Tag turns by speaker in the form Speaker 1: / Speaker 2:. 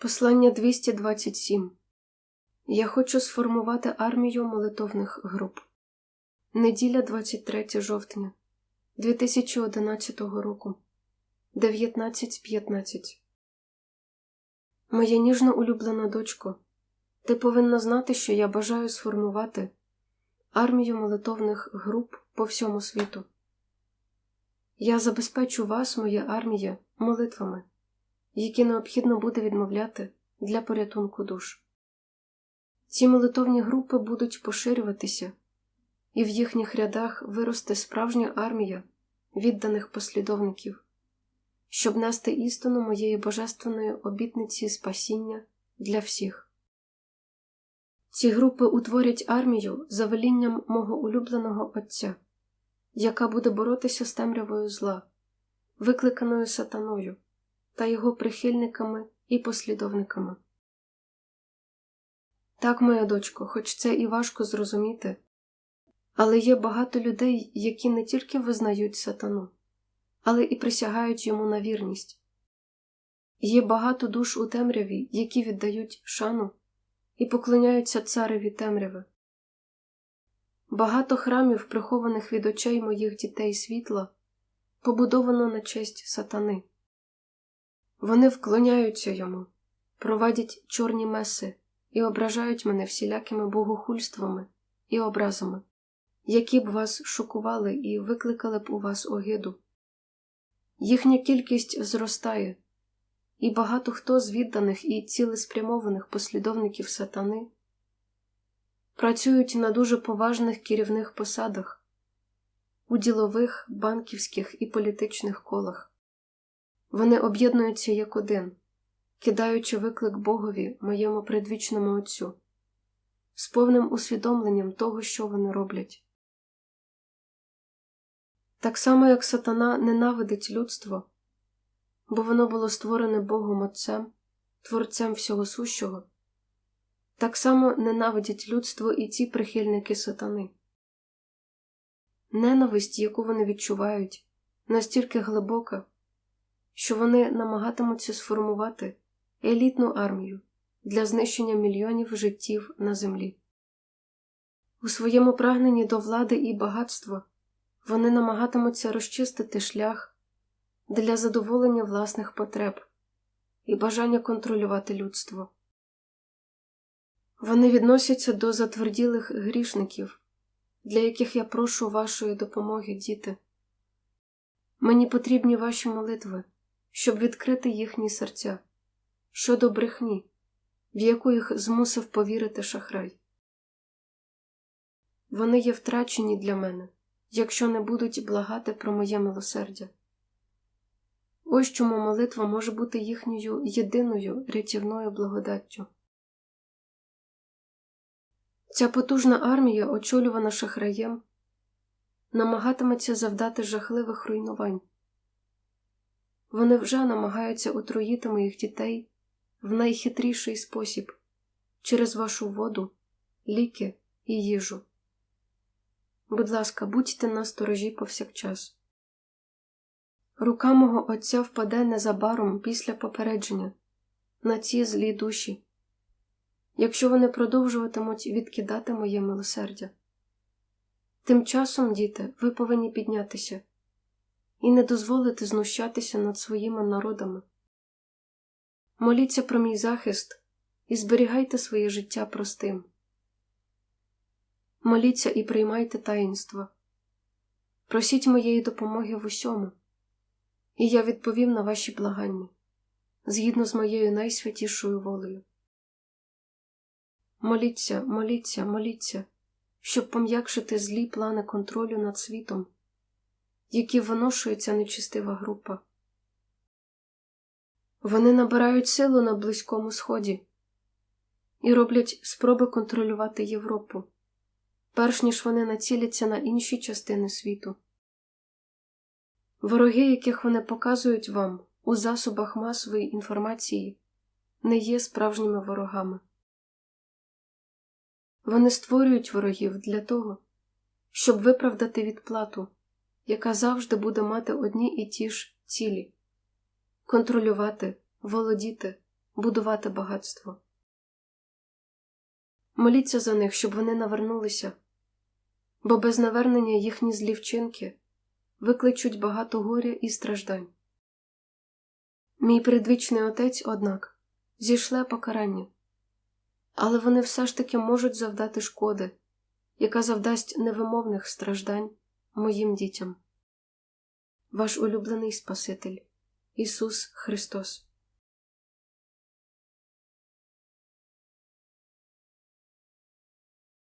Speaker 1: Послання 227. Я хочу сформувати армію молитовних груп. Неділя 23 жовтня 2011 року 19.15. Моя ніжно улюблена дочко, ти повинна знати, що я бажаю сформувати армію молитовних груп по всьому світу. Я забезпечу вас, моя армія, молитвами які необхідно буде відмовляти для порятунку душ. Ці молитовні групи будуть поширюватися, і в їхніх рядах виросте справжня армія відданих послідовників, щоб нести істину моєї божественної обітниці спасіння для всіх. Ці групи утворять армію за велінням мого улюбленого Отця, яка буде боротися з темрявою зла, викликаною сатаною та його прихильниками і послідовниками. Так, моя дочко, хоч це і важко зрозуміти, але є багато людей, які не тільки визнають сатану, але і присягають йому на вірність. Є багато душ у темряві, які віддають шану і поклоняються цареві темряви. Багато храмів, прихованих від очей моїх дітей світла, побудовано на честь сатани. Вони вклоняються йому, провадять чорні меси і ображають мене всілякими богохульствами і образами, які б вас шокували і викликали б у вас огиду. Їхня кількість зростає, і багато хто з відданих і цілеспрямованих послідовників сатани працюють на дуже поважних керівних посадах у ділових, банківських і політичних колах. Вони об'єднуються як один, кидаючи виклик Богові, моєму предвічному Отцю, з повним усвідомленням того, що вони роблять. Так само, як сатана ненавидить людство, бо воно було створене Богом Отцем, Творцем всього сущого, так само ненавидять людство і ці прихильники сатани. Ненависть, яку вони відчувають, настільки глибока що вони намагатимуться сформувати елітну армію для знищення мільйонів життів на землі. У своєму прагненні до влади і багатства вони намагатимуться розчистити шлях для задоволення власних потреб і бажання контролювати людство. Вони відносяться до затверділих грішників, для яких я прошу вашої допомоги, діти. Мені потрібні ваші молитви щоб відкрити їхні серця щодо брехні, в яку їх змусив повірити шахрай. Вони є втрачені для мене, якщо не будуть благати про моє милосердя. Ось чому молитва може бути їхньою єдиною рятівною благодаттю. Ця потужна армія, очолювана шахраєм, намагатиметься завдати жахливих руйнувань. Вони вже намагаються отруїти моїх дітей в найхитріший спосіб через вашу воду, ліки і їжу. Будь ласка, будьте на сторожі повсякчас. Рука мого Отця впаде незабаром після попередження на ці злі душі, якщо вони продовжуватимуть відкидати моє милосердя. Тим часом, діти, ви повинні піднятися і не дозволити знущатися над своїми народами. Моліться про мій захист і зберігайте своє життя простим. Моліться і приймайте таїнства. Просіть моєї допомоги в усьому, і я відповім на ваші благання згідно з моєю найсвятішою волею. Моліться, моліться, моліться, щоб пом'якшити злі плани контролю над світом які виношується нечистива група. Вони набирають силу на Близькому Сході і роблять спроби контролювати Європу, перш ніж вони націляться на інші частини світу. Вороги, яких вони показують вам у засобах масової інформації, не є справжніми ворогами. Вони створюють ворогів для того, щоб виправдати відплату яка завжди буде мати одні і ті ж цілі контролювати, володіти, будувати багатство. Моліться за них, щоб вони навернулися, бо без навернення їхні злі вчинки викличуть багато горя і страждань. Мій предвічний отець, однак, зійшле покарання, але вони все ж таки можуть завдати шкоди, яка завдасть невимовних страждань моїм дітям. Ваш улюблений Спаситель Ісус Христос